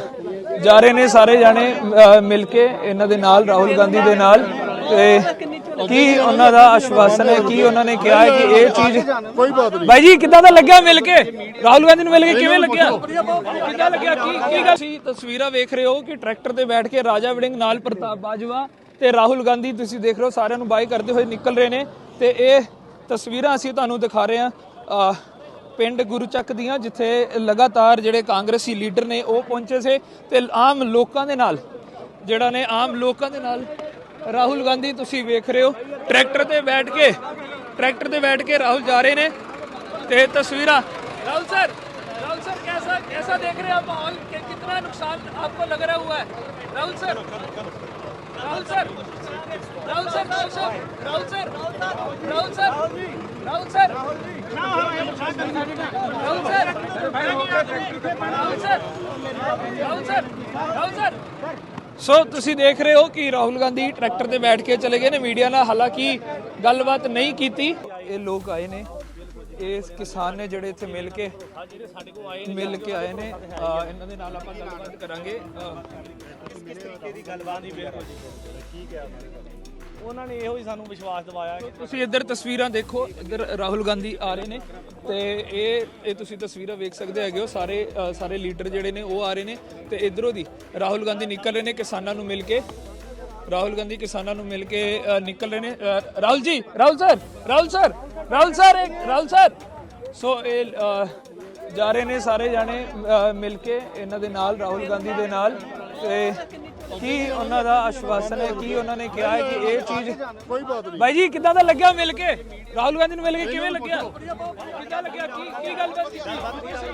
ਜਾ ਰਹੇ ਨੇ ਸਾਰੇ ਜਾਣੇ ਅ, ਮਿਲ ਕੇ ਇਹਨਾਂ ਦੇ ਨਾਲ ਰਾਹੁਲ ਗਾਂਧੀ ਦੇ ਨਾਲ। ਤੇ ਕੀ ਉਹਨਾਂ ਦਾ ਆਸ਼ਵਾਸਨ ਹੈ? ਕੀ ਉਹਨਾਂ ਨੇ ਕਿਹਾ ਹੈ ਕਿ ਇਹ ਚੀਜ਼ ਕੋਈ ਬਾਤ ਨਹੀਂ। ਬਾਈ ਜੀ ਕਿੱਦਾਂ ਦਾ ਲੱਗਿਆ ਮਿਲ ਕੇ? ਰਾਹੁਲ ਗਾਂਧੀ ਨੂੰ ਮਿਲ ਕੇ ਕਿਵੇਂ ਲੱਗਿਆ? ਕਿੱਦਾਂ ਲੱਗਿਆ? ਕੀ ਕੀ ਗੱਲ? ਸੀ ਤਸਵੀਰਾਂ ਵੇਖ ਰਹੇ ਹੋ ਕਿ ਟਰੈਕਟਰ ਤੇ ਬੈਠ ਕੇ ਰਾਜਾ ਵੜਿੰਗ ਨਾਲ ਪ੍ਰਤਾਪ ਬਾਜਵਾ ਤੇ ਰਾਹੁਲ ਗਾਂਧੀ ਤੁਸੀਂ ਦੇਖ ਰਹੇ ਹੋ ਸਾਰਿਆਂ ਨੂੰ ਬਾਈ ਕਰਦੇ ਹੋਏ ਨਿਕਲ ਰਹੇ ਨੇ ਤੇ ਇਹ ਤਸਵੀਰਾਂ ਅਸੀਂ ਤੁਹਾਨੂੰ ਦਿਖਾ ਰਹੇ ਹਾਂ ਪਿੰਡ ਗੁਰੂਚੱਕ ਦੀਆਂ ਜਿੱਥੇ ਲਗਾਤਾਰ ਜਿਹੜੇ ਕਾਂਗਰਸੀ ਲੀਡਰ ਨੇ ਉਹ ਪਹੁੰਚੇ ਸੀ ਤੇ ਆਮ ਲੋਕਾਂ ਦੇ ਨਾਲ ਜਿਹੜਾ ਨੇ ਆਮ ਲੋਕਾਂ ਦੇ ਨਾਲ ਰਾਹੁਲ ਗਾਂਧੀ ਤੁਸੀਂ ਵੇਖ ਰਹੇ ਹੋ ਟਰੈਕਟਰ ਤੇ ਬੈਠ ਕੇ ट्रैक्टर पे बैठ के राहुल जा रहे ने ते तस्वीरा राहुल सर राहुल सर कैसा कैसा देख रहे हैं आप माहौल कि, कितना नुकसान आपको लग रहा हुआ है Rahul sir Rahul sir Rahul sir Rahul sir Rahul sir Rahul sir Rahul sir Rahul sir Rahul sir Rahul sir Rahul sir ਸੋ ਤੁਸੀਂ ਦੇਖ ਰਹੇ ਹੋ ਕਿ ਰਾਹੁਲ ਗਾਂਧੀ ਟਰੈਕਟਰ ਤੇ ਬੈਠ ਕੇ ਚਲੇ ਗਏ ਨੇ ਮੀਡੀਆ ਨਾਲ, ਹਾਲਾਂਕਿ ਗੱਲਬਾਤ ਨਹੀਂ ਕੀਤੀ। ਇਹ ਲੋਕ ਆਏ ਨੇ, ਇਸ ਕਿਸਾਨ ਨੇ ਜਿਹੜੇ ਇੱਥੇ ਮਿਲ ਕੇ ਮਿਲ ਕੇ ਆਏ ਨੇ ਇਹਨਾਂ ਦੇ ਨਾਲ ਆਪਾਂ ਗੱਲਬਾਤ ਕਰਾਂਗੇ। ਕਿਸ ਤਰੀਕੇ ਦੀ ਗੱਲਬਾਤ ਨਹੀਂ ਬਿਲਕੁਲ ਠੀਕ ਹੈ ਉਹਨਾਂ ਨੇ ਇਹੋ ਹੀ ਸਾਨੂੰ ਵਿਸ਼ਵਾਸ ਦਿਵਾਇਆ ਕਿ ਤੁਸੀਂ ਇੱਧਰ ਤਸਵੀਰਾਂ ਦੇਖੋ ਇੱਧਰ ਰਾਹੁਲ ਗਾਂਧੀ ਆ ਰਹੇ ਨੇ ਤੇ ਇਹ ਇਹ ਤੁਸੀਂ ਤਸਵੀਰਾਂ ਵੇਖ ਸਕਦੇ ਹੈਗੇ ਹੋ ਸਾਰੇ ਅ, ਸਾਰੇ ਲੀਡਰ ਜਿਹੜੇ ਨੇ ਉਹ ਆ ਰਹੇ ਨੇ ਤੇ ਇਧਰੋਂ ਦੀ ਰਾਹੁਲ ਗਾਂਧੀ ਨਿਕਲ ਰਹੇ ਨੇ ਕਿਸਾਨਾਂ ਨੂੰ ਮਿਲ ਕੇ ਰਾਹੁਲ ਗਾਂਧੀ ਕਿਸਾਨਾਂ ਨੂੰ ਮਿਲ ਕੇ ਅ, ਨਿਕਲ ਰਹੇ ਨੇ ਅ, Rahul ji Rahul sir Rahul sir Rahul sir ਇੱਕ ਰਾਹੁਲ ਸਰ। ਸੋ ਇਹ ਅ, ਜਾ ਰਹੇ ਨੇ ਸਾਰੇ ਜਾਣੇ ਅ, ਮਿਲ ਕੇ ਇਹਨਾਂ ਦੇ ਨਾਲ ਰਾਹੁਲ ਗਾਂਧੀ ਦੇ ਨਾਲ ਤੇ ਕੀ ਉਹਨਾਂ ਦਾ ਆਸ਼ਵਾਸਨ ਹੈ ਕੀ ਉਹਨਾਂ ਨੇ ਕਿਹਾ ਹੈ ਕਿ ਇਹ ਚੀਜ਼ ਕੋਈ ਬਾਤ ਨਹੀਂ ਬਾਈ ਜੀ ਕਿੱਦਾਂ ਦਾ ਲੱਗਿਆ ਮਿਲ ਕੇ ਰਾਹੁਲ ਗਾਂਧੀ ਨੂੰ ਮਿਲ ਕੇ ਕਿਵੇਂ ਲੱਗਿਆ ਕਿੱਦਾਂ ਲੱਗਿਆ ਕੀ ਕੀ ਗੱਲਬਾਤ ਕੀ ਕੀ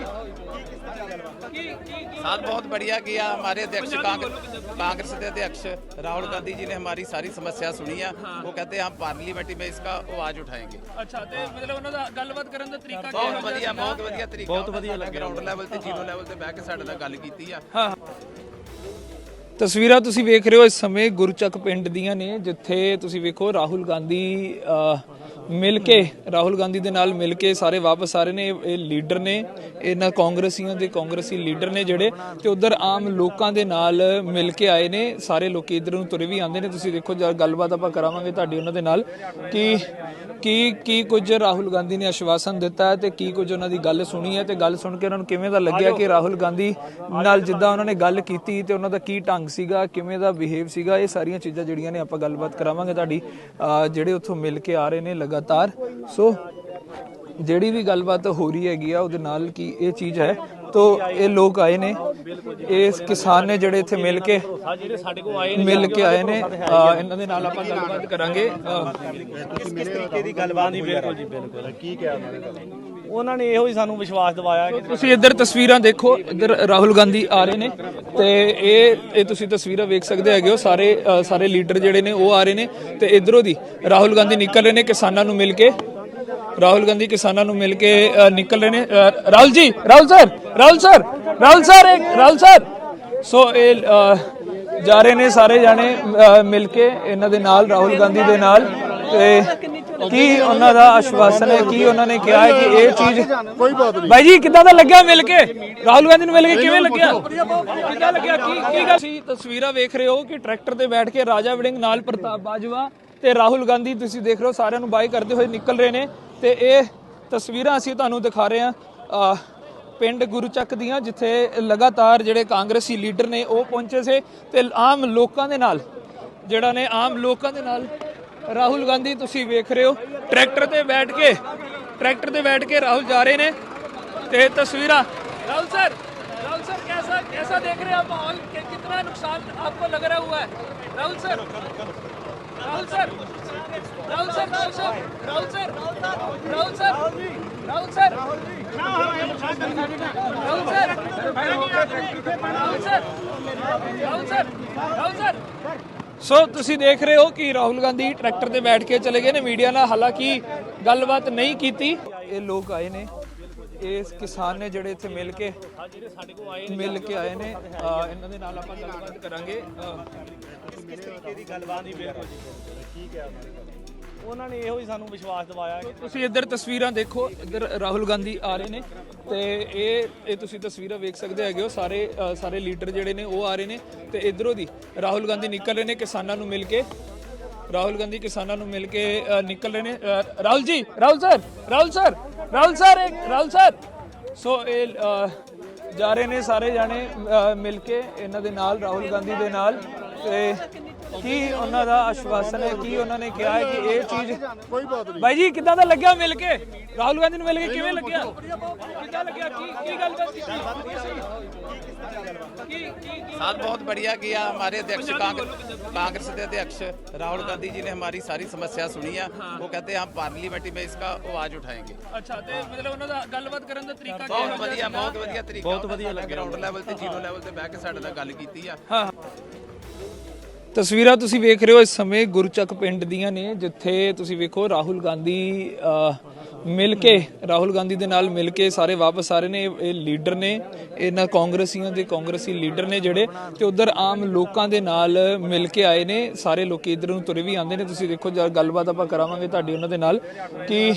ਕੀ साथ बहुत बढ़िया किया हमारे अध्यक्ष कांग्रेस कांग्रेस के अध्यक्ष राहुल गांधी जी ने हमारी सारी समस्या सुनी है वो कहते हैं हम पार्लियामेंट में इसका आवाज उठाएंगे ਅੱਛਾ ਤੇ ਮਤਲਬ ਉਹਨਾਂ ਦਾ ਗੱਲਬਾਤ ਕਰਨ ਦਾ ਤਰੀਕਾ ਕੀ ਬਹੁਤ ਵਧੀਆ ਬਹੁਤ ਵਧੀਆ ਤਰੀਕਾ ਬਹੁਤ ਵਧੀਆ ਲੱਗਿਆ ਗਰਾਊਂਡ ਲੈਵਲ ਤੇ ਜ਼ੀਰੋ ਲੈਵਲ ਤੇ ਬਹਿ ਕੇ ਸਾਡੇ ਨਾਲ ਗੱਲ ਕੀਤੀ ਆ ਹਾਂ ਤਸਵੀਰਾਂ ਤੁਸੀਂ ਵੇਖ ਰਹੇ ਹੋ ਇਸ ਸਮੇਂ ਗੁਰਚੱਕ ਪਿੰਡ ਦੀਆਂ ਨੇ ਜਿੱਥੇ ਤੁਸੀਂ ਵੇਖੋ ਰਾਹੁਲ ਗਾਂਧੀ ਅਹ, ਮਿਲ ਕੇ, ਰਾਹੁਲ ਗਾਂਧੀ ਦੇ ਨਾਲ ਮਿਲ ਕੇ ਸਾਰੇ ਵਾਪਸ ਆ ਰਹੇ ਨੇ। ਇਹ- ਇਹ ਲੀਡਰ ਨੇ, ਇਹਨਾਂ ਕਾਂਗਰਸੀਆਂ ਦੇ ਕਾਂਗਰਸੀ ਲੀਡਰ ਨੇ ਜਿਹੜੇ ਤੇ ਉਧਰ ਆਮ ਲੋਕਾਂ ਦੇ ਨਾਲ ਮਿਲ ਕੇ ਆਏ ਨੇ। ਸਾਰੇ ਲੋਕ ਇਧਰ ਨੂੰ ਤੁਰੇ ਵੀ ਆਉਂਦੇ ਨੇ। ਤੁਸੀਂ ਦੇਖੋ ਜਦ ਗੱਲਬਾਤ ਆਪਾਂ ਕਰਾਵਾਂਗੇ ਤੁਹਾਡੀ ਉਹਨਾਂ ਦੇ ਨਾਲ ਕਿ, ਕੀ ਕੀ ਕੁਝ ਰਾਹੁਲ ਗਾਂਧੀ ਨੇ ਆਸ਼ਵਾਸਨ ਦਿੱਤਾ ਹੈ ਤੇ ਕੀ ਕੁਝ ਉਹਨਾਂ ਦੀ ਗੱਲ ਸੁਣੀ ਹੈ ਤੇ ਗੱਲ ਸੁਣ ਕੇ ਉਹਨਾਂ ਨੂੰ ਕਿਵੇਂ ਦਾ ਲੱਗਿਆ ਕਿ ਰਾਹੁਲ ਗਾਂਧੀ ਨਾਲ ਜਿੱਦਾਂ ਉਹਨਾਂ ਨੇ ਗੱਲ ਕੀਤੀ ਤੇ ਉਹਨਾਂ ਦਾ ਕੀ ਢੰਗ ਸੀਗਾ, ਕਿਵੇਂ ਦਾ ਬਿਹੇਵ ਸੀਗਾ, ਇਹ ਸਾਰੀਆਂ ਚੀਜ਼ਾਂ ਜਿਹੜੀਆਂ ਨੇ ਆਪਾਂ ਗੱਲਬਾਤ ਕਰਾਵਾਂਗੇ ਤੁਹਾਡੀ। ਜਿਹੜੇ ਉੱਥੋਂ ਮਿਲ ਕੇ ਆ ਰਹੇ ਨੇ ਲਗਾਤਾਰ। ਸੋ ਜਿਹੜੀ ਵੀ ਗੱਲਬਾਤ ਹੋ ਰਹੀ ਹੈਗੀ ਆ ਉਹਦੇ ਨਾਲ ਕੀ ਇਹ ਚੀਜ਼ ਹੈ? ਤੋ ਇਹ ਲੋਕ ਆਏ ਨੇ। ਇਸ ਕਿਸਾਨ ਨੇ ਜਿਹੜੇ ਇੱਥੇ ਮਿਲ ਕੇ ਆ ਜਿਹੜੇ ਸਾਡੇ ਕੋਲ ਆਏ ਮਿਲ ਕੇ ਆਏ ਨੇ। ਇਹਨਾਂ ਦੇ ਨਾਲ ਆਪਾਂ ਗੱਲਬਾਤ ਕਰਾਂਗੇ। ਕਿਸ ਕਿਸ ਤਰੀਕੇ ਦੀ ਗੱਲਬਾਤ ਨਹੀਂ ਬਿਲਕੁਲ ਜੀ ਬਿਲਕੁਲ। ਕੀ ਕਿਹਾ ਉਹਨਾਂ ਨੇ ਇਹੋ ਹੀ ਸਾਨੂੰ ਵਿਸ਼ਵਾਸ ਦਿਵਾਇਆ ਕਿ ਤੁਸੀਂ ਇੱਧਰ ਤਸਵੀਰਾਂ ਦੇਖੋ ਇੱਧਰ ਰਾਹੁਲ ਗਾਂਧੀ ਆ ਰਹੇ ਨੇ ਤੇ ਇਹ ਇਹ ਤੁਸੀਂ ਤਸਵੀਰਾਂ ਵੇਖ ਸਕਦੇ ਹੈਗੇ ਹੋ ਸਾਰੇ ਅ, ਸਾਰੇ ਲੀਡਰ ਜਿਹੜੇ ਨੇ ਉਹ ਆ ਰਹੇ ਨੇ ਤੇ ਇਧਰੋਂ ਦੀ ਰਾਹੁਲ ਗਾਂਧੀ ਨਿਕਲ ਰਹੇ ਨੇ ਕਿਸਾਨਾਂ ਨੂੰ ਮਿਲ ਕੇ। ਰਾਹੁਲ ਗਾਂਧੀ ਕਿਸਾਨਾਂ ਨੂੰ ਮਿਲ ਕੇ ਅ, ਨਿਕਲ ਰਹੇ ਨੇ। ਅ, Rahul ji Rahul sir Rahul sir Rahul sir ਇੱਕ ਰਾਹੁਲ ਸਰ। ਸੋ ਇਹ ਅ, ਜਾ ਰਹੇ ਨੇ ਸਾਰੇ ਜਾਣੇ ਅ, ਮਿਲ ਕੇ ਇਹਨਾਂ ਦੇ ਨਾਲ ਰਾਹੁਲ ਗਾਂਧੀ ਦੇ ਨਾਲ ਤੇ ਕੀ ਉਹਨਾਂ ਦਾ ਆਸ਼ਵਾਸਨ ਹੈ? ਕੀ ਉਹਨਾਂ ਨੇ ਕਿਹਾ ਹੈ ਕਿ ਇਹ ਚੀਜ਼ ਕੋਈ ਬਾਤ ਨਹੀਂ। ਬਾਈ ਜੀ ਕਿੱਦਾਂ ਦਾ ਲੱਗਿਆ ਮਿਲ ਕੇ? ਰਾਹੁਲ ਗਾਂਧੀ ਨੂੰ ਮਿਲ ਕੇ ਕਿਵੇਂ ਲੱਗਿਆ? ਕਿੱਦਾਂ ਲੱਗਿਆ? ਕੀ ਕੀ ਗੱਲ? ਸੀ ਤਸਵੀਰਾਂ ਵੇਖ ਰਹੇ ਹੋ ਕਿ ਟਰੈਕਟਰ ਤੇ ਬੈਠ ਕੇ ਰਾਜਾ ਵੜਿੰਗ ਨਾਲ ਪ੍ਰਤਾਪ ਬਾਜਵਾ ਤੇ ਰਾਹੁਲ ਗਾਂਧੀ ਤੁਸੀਂ ਦੇਖ ਰਹੇ ਹੋ ਸਾਰਿਆਂ ਨੂੰ ਬਾਈ ਕਰਦੇ ਹੋਏ ਨਿਕਲ ਰਹੇ ਨੇ ਤੇ ਇਹ ਤਸਵੀਰਾਂ ਅਸੀਂ ਤੁਹਾਨੂੰ ਦਿਖਾ ਰਹੇ ਹਾਂ ਪਿੰਡ ਗੁਰੂਚੱਕ ਦੀਆਂ ਜਿੱਥੇ ਲਗਾਤਾਰ ਜਿਹੜੇ ਕਾਂਗਰਸੀ ਲੀਡਰ ਨੇ ਉਹ ਪਹੁੰਚੇ ਸੀ ਤੇ ਆਮ ਲੋਕਾਂ ਦੇ ਨਾਲ ਜਿਹੜਾ ਨੇ ਆਮ ਲੋਕਾਂ ਦੇ ਨਾਲ ਰਾਹੁਲ ਗਾਂਧੀ ਤੁਸੀਂ ਵੇਖ ਰਹੇ ਹੋ ਟਰੈਕਟਰ ਤੇ ਬੈਠ ਕੇ ਟਰੈਕਟਰ ਤੇ ਬੈਠ ਕੇ ਰਾਹੁਲ ਜਾ ਰਹੇ ਨੇ ਤੇ ਤਸਵੀਰਾਂ राहुल सर राहुल सर कैसा कैसा देख रहे हैं आप माहौल कि, कितना नुकसान आपको लग रहा हुआ है Rahul sir Rahul sir Rahul sir Rahul sir Rahul sir Rahul sir Rahul sir Rahul sir Rahul sir Rahul sir Rahul sir ਸੋ ਤੁਸੀਂ ਦੇਖ ਰਹੇ ਹੋ ਕਿ ਰਾਹੁਲ ਗਾਂਧੀ ਟਰੈਕਟਰ ਤੇ ਬੈਠ ਕੇ ਚਲੇ ਗਏ ਨੇ ਮੀਡੀਆ ਨਾਲ ਹਾਲਾਂਕਿ ਗੱਲਬਾਤ ਨਹੀਂ ਕੀਤੀ। ਇਹ ਲੋਕ ਆਏ ਨੇ ਇਸ ਕਿਸਾਨ ਨੇ ਜਿਹੜੇ ਇੱਥੇ ਮਿਲ ਕੇ ਆ ਜਿਹੜੇ ਸਾਡੇ ਕੋਲ ਆਏ ਮਿਲ ਕੇ ਆਏ ਨੇ। ਇਹਨਾਂ ਦੇ ਨਾਲ ਆਪਾਂ ਗੱਲਬਾਤ ਕਰਾਂਗੇ। ਕਿਸ ਤਰੀਕੇ ਦੀ ਗੱਲਬਾਤ ਨਹੀਂ ਬਿਲਕੁਲ ਜੀ। ਕੀ ਕਿਹਾ ਉਹਨਾਂ ਨੇ ਇਹੋ ਹੀ ਸਾਨੂੰ ਵਿਸ਼ਵਾਸ ਦਿਵਾਇਆ ਕਿ ਤੁਸੀਂ ਇੱਧਰ ਤਸਵੀਰਾਂ ਦੇਖੋ ਇੱਧਰ ਰਾਹੁਲ ਗਾਂਧੀ ਆ ਰਹੇ ਨੇ ਤੇ ਇਹ ਇਹ ਤੁਸੀਂ ਤਸਵੀਰਾਂ ਵੇਖ ਸਕਦੇ ਹੈਗੇ ਹੋ ਸਾਰੇ ਅ, ਸਾਰੇ ਲੀਡਰ ਜਿਹੜੇ ਨੇ ਉਹ ਆ ਰਹੇ ਨੇ ਤੇ ਇਧਰੋਂ ਦੀ ਰਾਹੁਲ ਗਾਂਧੀ ਨਿਕਲ ਰਹੇ ਨੇ ਕਿਸਾਨਾਂ ਨੂੰ ਮਿਲ ਕੇ। ਰਾਹੁਲ ਗਾਂਧੀ ਕਿਸਾਨਾਂ ਨੂੰ ਮਿਲ ਕੇ ਅ, ਨਿਕਲ ਰਹੇ ਨੇ ਅ, Rahul ji Rahul sir Rahul sir Rahul sir ਇੱਕ ਰਾਹੁਲ ਸਰ। ਸੋ ਇਹ ਅ, ਜਾ ਰਹੇ ਨੇ ਸਾਰੇ ਜਾਣੇ ਅ, ਮਿਲ ਕੇ ਇਹਨਾਂ ਦੇ ਨਾਲ ਰਾਹੁਲ ਗਾਂਧੀ ਦੇ ਨਾਲ ਤੇ ਕੀ ਉਹਨਾਂ ਦਾ ਆਸ਼ਵਾਸਨ ਹੈ ਕੀ ਉਹਨਾਂ ਨੇ ਕਿਹਾ ਹੈ ਕਿ ਇਹ ਚੀਜ਼ ਕੋਈ ਬਾਤ ਨਹੀਂ ਭਾਈ ਜੀ ਕਿੱਦਾਂ ਦਾ ਲੱਗਿਆ ਮਿਲ ਕੇ ਰਾਹੁਲ ਗਾਂਧੀ ਨੂੰ ਮਿਲ ਕੇ ਕਿਵੇਂ ਲੱਗਿਆ ਕਿੱਦਾਂ ਲੱਗਿਆ ਕੀ ਕੀ ਗੱਲਬਾਤ ਕੀਤੀ ਕੀ ਕੀ ਕੀ साथ बहुत बढ़िया किया हमारे अध्यक्ष कांग्रेस कांग्रेस के अध्यक्ष राहुल गांधी जी ने हमारी सारी समस्या सुनी है वो कहते हैं हम पार्लियामेंट में इसका आवाज उठाएंगे ਅੱਛਾ ਤੇ ਮਤਲਬ ਉਹਨਾਂ ਦਾ ਗੱਲਬਾਤ ਕਰਨ ਦਾ ਤਰੀਕਾ ਕੀ ਬਹੁਤ ਵਧੀਆ ਬਹੁਤ ਵਧੀਆ ਤਰੀਕਾ ਬਹੁਤ ਵਧੀਆ ਲੱਗਿਆ ਗਰਾਊਂਡ ਲੈਵਲ ਤੇ ਜ਼ੀਰੋ ਲੈਵਲ ਤੇ ਬਹਿ ਕੇ ਸਾਡੇ ਨਾਲ ਗੱਲ ਕੀਤੀ ਆ ਤਸਵੀਰਾਂ ਤੁਸੀਂ ਵੇਖ ਰਹੇ ਹੋ ਇਸ ਸਮੇਂ ਗੁਰਚੱਕ ਪਿੰਡ ਦੀਆਂ ਨੇ, ਜਿੱਥੇ ਤੁਸੀਂ ਵੇਖੋ ਰਾਹੁਲ ਗਾਂਧੀ ਮਿਲ ਕੇ, ਰਾਹੁਲ ਗਾਂਧੀ ਦੇ ਨਾਲ ਮਿਲ ਕੇ ਸਾਰੇ ਵਾਪਸ ਆ ਰਹੇ ਨੇ, ਇਹ- ਲੀਡਰ ਨੇ, ਇਹਨਾਂ ਕਾਂਗਰਸੀਆਂ ਦੇ ਕਾਂਗਰਸੀ ਲੀਡਰ ਨੇ ਜਿਹੜੇ, ਤੇ ਉਧਰ ਆਮ ਲੋਕਾਂ ਦੇ ਨਾਲ ਮਿਲ ਕੇ ਆਏ ਨੇ, ਸਾਰੇ ਲੋਕ ਇਧਰ ਨੂੰ ਤੁਰੇ ਵੀ ਆਉਂਦੇ ਨੇ, ਤੁਸੀਂ ਦੇਖੋ ਜਦ ਗੱਲਬਾਤ ਆਪਾਂ ਕਰਾਵਾਂਗੇ ਤੁਹਾਡੀ ਉਹਨਾਂ ਦੇ ਨਾਲ, ਕਿ,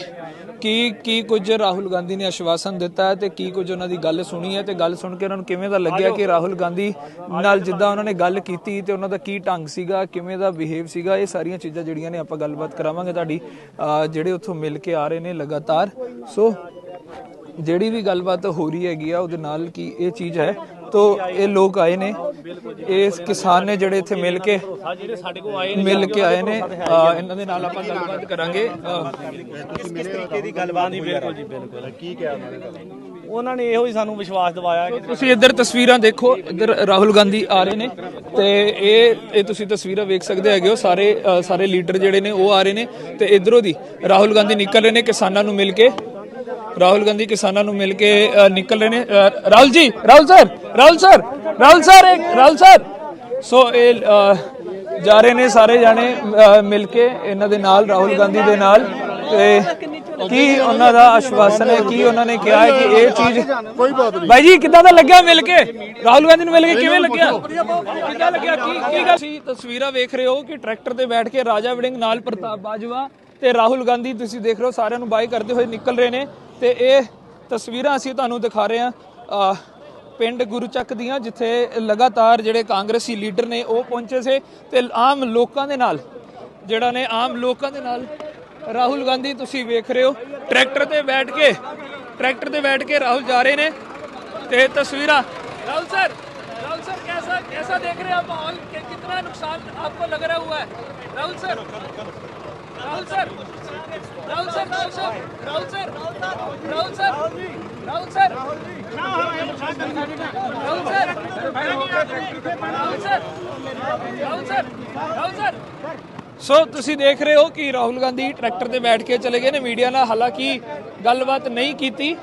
ਕੀ ਕੀ ਕੁਝ ਰਾਹੁਲ ਗਾਂਧੀ ਨੇ ਆਸ਼ਵਾਸਨ ਦਿੱਤਾ ਹੈ ਤੇ ਕੀ ਕੁਝ ਉਹਨਾਂ ਦੀ ਗੱਲ ਸੁਣੀ ਹੈ, ਤੇ ਗੱਲ ਸੁਣ ਕੇ ਉਹਨਾਂ ਨੂੰ ਕਿਵੇਂ ਦਾ ਲੱਗਿਆ ਕਿ ਰਾਹੁਲ ਗਾਂਧੀ ਨਾਲ ਜਿੱਦਾਂ ਉਹਨਾਂ ਨੇ ਗੱਲ ਕੀਤੀ ਤੇ ਉਹਨਾਂ ਦਾ ਕੀ ਢੰਗ ਸੀਗਾ, ਕਿਵੇਂ ਦਾ ਬਿਹੇਵ ਸੀਗਾ, ਇਹ ਸਾਰੀਆਂ ਚੀਜ਼ਾਂ ਜਿਹੜੀਆਂ ਨੇ ਆਪਾਂ ਗੱਲਬਾਤ ਕਰਾਵਾਂਗੇ ਤੁਹਾਡੀ ਜਿਹੜੇ ਉੱਥੋਂ ਮਿਲ ਕੇ ਆ ਰਹੇ ਨੇ ਲਗਾ ਲਗਾਤਾਰ। ਸੋ ਜਿਹੜੀ ਵੀ ਗੱਲਬਾਤ ਹੋ ਰਹੀ ਹੈਗੀ ਆ ਉਹਦੇ ਨਾਲ ਕੀ ਇਹ ਚੀਜ਼ ਹੈ? ਤੋ ਇਹ ਲੋਕ ਆਏ ਨੇ। ਇਸ ਕਿਸਾਨ ਨੇ ਜਿਹੜੇ ਇੱਥੇ ਮਿਲ ਕੇ ਆ ਜਿਹੜੇ ਸਾਡੇ ਕੋਲ ਆਏ ਮਿਲ ਕੇ ਆਏ ਨੇ। ਇਹਨਾਂ ਦੇ ਨਾਲ ਆਪਾਂ ਗੱਲਬਾਤ ਕਰਾਂਗੇ। ਕਿਸ ਤਰੀਕੇ ਦੀ ਗੱਲਬਾਤ ਨਹੀਂ ਬਿਲਕੁਲ ਜੀ ਬਿਲਕੁਲ। ਕੀ ਕਿਹਾ ਉਹਨਾਂ ਨੇ ਇਹੋ ਹੀ ਸਾਨੂੰ ਵਿਸ਼ਵਾਸ ਦਿਵਾਇਆ ਕਿ ਤੁਸੀਂ ਇੱਧਰ ਤਸਵੀਰਾਂ ਦੇਖੋ ਇੱਧਰ ਰਾਹੁਲ ਗਾਂਧੀ ਆ ਰਹੇ ਨੇ ਤੇ ਇਹ ਇਹ ਤੁਸੀਂ ਤਸਵੀਰਾਂ ਵੇਖ ਸਕਦੇ ਹੈਗੇ ਹੋ ਸਾਰੇ ਅ, ਸਾਰੇ ਲੀਡਰ ਜਿਹੜੇ ਨੇ ਉਹ ਆ ਰਹੇ ਨੇ ਤੇ ਇਧਰੋਂ ਦੀ ਰਾਹੁਲ ਗਾਂਧੀ ਨਿਕਲ ਰਹੇ ਨੇ ਕਿਸਾਨਾਂ ਨੂੰ ਮਿਲ ਕੇ। ਰਾਹੁਲ ਗਾਂਧੀ ਕਿਸਾਨਾਂ ਨੂੰ ਮਿਲ ਕੇ ਅ, ਨਿਕਲ ਰਹੇ ਨੇ ਅ, Rahul ji Rahul sir Rahul sir Rahul sir ਇੱਕ ਰਾਹੁਲ ਸਰ। ਸੋ ਇਹ ਅ, ਜਾ ਰਹੇ ਨੇ ਸਾਰੇ ਜਾਣੇ ਅ, ਮਿਲ ਕੇ ਇਹਨਾਂ ਦੇ ਨਾਲ ਰਾਹੁਲ ਗਾਂਧੀ ਦੇ ਨਾਲ। ਤੇ ਕੀ ਉਹਨਾਂ ਦਾ ਆਸ਼ਵਾਸਨ ਹੈ? ਕੀ ਉਹਨਾਂ ਨੇ ਕਿਹਾ ਹੈ ਕਿ ਇਹ ਚੀਜ਼ ਕੋਈ ਬਾਤ ਨਹੀਂ। ਭਾਈ ਜੀ ਕਿੱਦਾਂ ਦਾ ਲੱਗਿਆ ਮਿਲ ਕੇ? ਰਾਹੁਲ ਗਾਂਧੀ ਨੂੰ ਮਿਲ ਕੇ ਕਿਵੇਂ ਲੱਗਿਆ? ਕਿੱਦਾਂ ਲੱਗਿਆ? ਕੀ ਕੀ ਗੱਲ ਸੀ ਤਸਵੀਰਾਂ ਵੇਖ ਰਹੇ ਹੋ ਕਿ ਟਰੈਕਟਰ ਤੇ ਬੈਠ ਕੇ ਰਾਜਾ ਵੜਿੰਗ ਨਾਲ ਪ੍ਰਤਾਪ ਬਾਜਵਾ ਤੇ ਰਾਹੁਲ ਗਾਂਧੀ ਤੁਸੀਂ ਦੇਖ ਰਹੇ ਹੋ ਸਾਰਿਆਂ ਨੂੰ ਬਾਈ ਕਰਦੇ ਹੋਏ ਨਿਕਲ ਰਹੇ ਨੇ ਤੇ ਇਹ ਤਸਵੀਰਾਂ ਅਸੀਂ ਤੁਹਾਨੂੰ ਦਿਖਾ ਰਹੇ ਹਾਂ ਪਿੰਡ ਗੁਰੂਚੱਕ ਦੀਆਂ ਜਿੱਥੇ ਲਗਾਤਾਰ ਜਿਹੜੇ ਕਾਂਗਰਸੀ ਲੀਡਰ ਨੇ ਉਹ ਪਹੁੰਚੇ ਸੀ ਤੇ ਆਮ ਲੋਕਾਂ ਦੇ ਨਾਲ ਜਿਹੜਾ ਨੇ ਆਮ ਲੋਕਾਂ ਦੇ ਨਾਲ ਰਾਹੁਲ ਗਾਂਧੀ ਤੁਸੀਂ ਵੇਖ ਰਹੇ ਹੋ ਟਰੈਕਟਰ ਤੇ ਬੈਠ ਕੇ ट्रैक्टर पे बैठ के राहुल जा रहे ने ते तस्वीरा राहुल सर राहुल सर कैसा कैसा देख रहे हैं आप माहौल कि, कितना नुकसान आपको लग रहा हुआ है Rahul sir Rahul sir Rahul sir Rahul sir Rahul sir Rahul sir Rahul sir Rahul sir Rahul sir Rahul sir Rahul sir ਸੋ ਤੁਸੀਂ ਦੇਖ ਰਹੇ ਹੋ ਕਿ ਰਾਹੁਲ ਗਾਂਧੀ ਟਰੈਕਟਰ ਤੇ ਬੈਠ ਕੇ ਚਲੇ ਗਏ ਨੇ ਮੀਡੀਆ ਨਾਲ। ਹਾਲਾਂਕਿ ਗੱਲਬਾਤ ਨਹੀਂ ਕੀਤੀ।